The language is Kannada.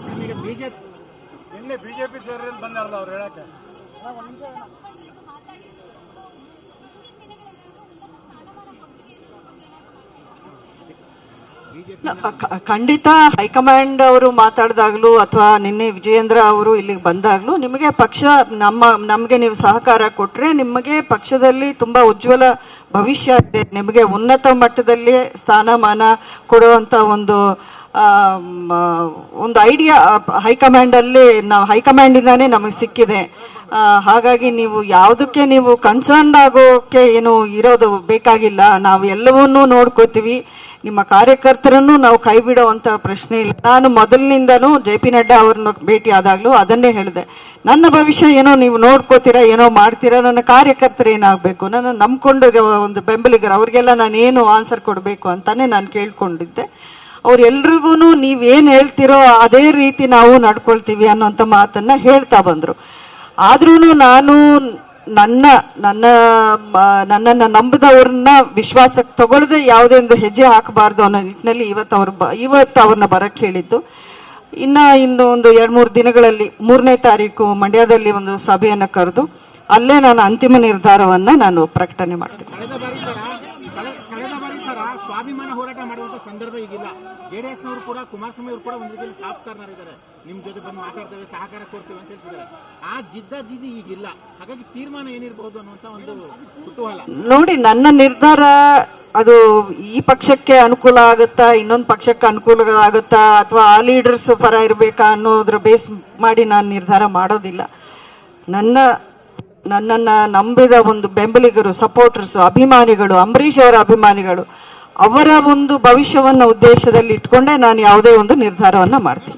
ನಿಮಗೆ ಬಿಜೆಪಿ ನಿನ್ನೆ ಬಿಜೆಪಿ ಸೇರಿದ್ರೆ ಬಂದಾರಲ್ಲ ಅವ್ರು ಹೇಳಕ್ಕೆ. ಖಂಡಿತ ಹೈಕಮಾಂಡ್ ಅವರು ಮಾತಾಡಿದಾಗ್ಲೂ ಅಥವಾ ನಿನ್ನೆ ವಿಜಯೇಂದ್ರ ಅವರು ಇಲ್ಲಿಗೆ ಬಂದಾಗ್ಲೂ ನಿಮಗೆ ಪಕ್ಷ ನಮ್ಮ ನಮಗೆ ನೀವು ಸಹಕಾರ ಕೊಟ್ಟರೆ ನಿಮಗೆ ಪಕ್ಷದಲ್ಲಿ ತುಂಬಾ ಉಜ್ವಲ ಭವಿಷ್ಯ ಇದೆ. ನಿಮಗೆ ಉನ್ನತ ಮಟ್ಟದಲ್ಲಿ ಸ್ಥಾನಮಾನ ಕೊಡುವಂತ ಒಂದು ಒಂದು ಐಡಿಯಾ, ಹೈಕಮಾಂಡಲ್ಲಿ ನಾವು ಹೈಕಮಾಂಡ್ ಇಂದಾನೇ ನಮಗೆ ಸಿಕ್ಕಿದೆ. ಹಾಗಾಗಿ ನೀವು ಯಾವುದಕ್ಕೆ ನೀವು ಕನ್ಸರ್ನ್ ಆಗೋಕೆ ಏನು ಇರೋದು ಬೇಕಾಗಿಲ್ಲ. ನಾವು ಎಲ್ಲವನ್ನೂ ನೋಡ್ಕೋತೀವಿ. ನಿಮ್ಮ ಕಾರ್ಯಕರ್ತರನ್ನು ನಾವು ಕೈ ಪ್ರಶ್ನೆ ಇಲ್ಲ. ನಾನು ಮೊದಲಿನಿಂದನೂ ಜೆ ಪಿ ನಡ್ಡಾ ಅವ್ರನ್ನ ಭೇಟಿ ಆದಾಗ್ಲೂ ಅದನ್ನೇ ಹೇಳಿದೆ. ನನ್ನ ಭವಿಷ್ಯ ಏನೋ ನೀವು ನೋಡ್ಕೋತೀರಾ, ಏನೋ ಮಾಡ್ತೀರಾ, ನನ್ನ ಕಾರ್ಯಕರ್ತರು ಏನಾಗಬೇಕು, ನನ್ನ ನಂಬ್ಕೊಂಡಿರೋ ಒಂದು ಬೆಂಬಲಿಗರು, ಅವ್ರಿಗೆಲ್ಲ ನಾನು ಏನು ಆನ್ಸರ್ ಕೊಡಬೇಕು ಅಂತಾನೆ ನಾನು ಕೇಳ್ಕೊಂಡಿದ್ದೆ. ಅವ್ರೆಲ್ರಿಗೂ ನೀವೇನು ಹೇಳ್ತಿರೋ ಅದೇ ರೀತಿ ನಾವು ನಡ್ಕೊಳ್ತೀವಿ ಅನ್ನೋಂಥ ಮಾತನ್ನ ಹೇಳ್ತಾ ಬಂದರು. ಆದ್ರೂ ನಾನು ನನ್ನ ನನ್ನ ನನ್ನನ್ನು ನಂಬಿದವ್ರನ್ನ ವಿಶ್ವಾಸಕ್ಕೆ ತಗೊಳ್ಳದೆ ಯಾವುದೇ ಒಂದು ಹೆಜ್ಜೆ ಹಾಕಬಾರ್ದು ಅನ್ನೋ ನಿಟ್ಟಿನಲ್ಲಿ ಇವತ್ತು ಅವ್ರು ಬ- ಇವತ್ತು ಅವ್ರನ್ನ ಬರಕ್ಕೆ ಹೇಳಿದ್ದು. ಇನ್ನ ಇನ್ನು ಒಂದು ಎರಡು ಮೂರು ದಿನಗಳಲ್ಲಿ ಮೂರನೇ ತಾರೀಕು ಮಂಡ್ಯದಲ್ಲಿ ಒಂದು ಸಭೆಯನ್ನು ಕರೆದು ಅಲ್ಲೇ ನಾನು ಅಂತಿಮ ನಿರ್ಧಾರವನ್ನ ನಾನು ಪ್ರಕಟಣೆ ಮಾಡ್ತೀನಿ ಕಳೆದ ಬಾರಿ ತರ ಕಳೆ- ಕಳೆದ ಬಾರಿ ಸ್ವಾಭಿಮಾನ ಹೋರಾಟ ಮಾಡುವಂತ ಸಂದರ್ಭ ಈಗಿಲ್ಲ. ಜೆಡಿಎಸ್ ನವರು ಕೂಡ ಕುಮಾರಸ್ವಾಮಿ ಅವರು ಕೂಡ ಒಂದು ರೀತಿಯಲ್ಲಿ ಸಾಫ್ಟ್ ಕಾರ್ನರ್ ಇದ್ದಾರೆ. ನಿಮ್ ಜೊತೆ ಬಂದು ಮಾತಾಡ್ತೇವೆ, ಸಹಕಾರ ಕೊಡ್ತೇವೆ ಅಂತ ಹೇಳ್ತಿದ್ದಾರೆ. ಆ ಜಿದ್ದ ಜಿದ್ದಿ ಈಗಿಲ್ಲ. ಹಾಗಾಗಿ ತೀರ್ಮಾನ ಏನಿರಬಹುದು ಅನ್ನುವಂತ ಒಂದು ಕುತೂಹಲ. ನೋಡಿ, ನನ್ನ ನಿರ್ಧಾರ ಅದು ಈ ಪಕ್ಷಕ್ಕೆ ಅನುಕೂಲ ಆಗುತ್ತಾ, ಇನ್ನೊಂದು ಪಕ್ಷಕ್ಕೆ ಅನುಕೂಲ ಆಗುತ್ತಾ, ಅಥವಾ ಆ ಲೀಡರ್ಸ್ ಪರ ಇರಬೇಕಾ ಅನ್ನೋದ್ರ ಬೇಸ್ ಮಾಡಿ ನಾನು ನಿರ್ಧಾರ ಮಾಡೋದಿಲ್ಲ. ನನ್ನ ನನ್ನನ್ನ ನಂಬಿದ ಒಂದು ಬೆಂಬಲಿಗರು ಸಪೋರ್ಟರ್ಸ್ ಅಭಿಮಾನಿಗಳು, ಅಂಬರೀಷ್ ಅವರ ಅಭಿಮಾನಿಗಳು, ಅವರ ಒಂದು ಭವಿಷ್ಯವನ್ನು ಉದ್ದೇಶದಲ್ಲಿ ಇಟ್ಕೊಂಡೇ ನಾನು ಯಾವುದೇ ಒಂದು ನಿರ್ಧಾರವನ್ನು ಮಾಡ್ತೀನಿ.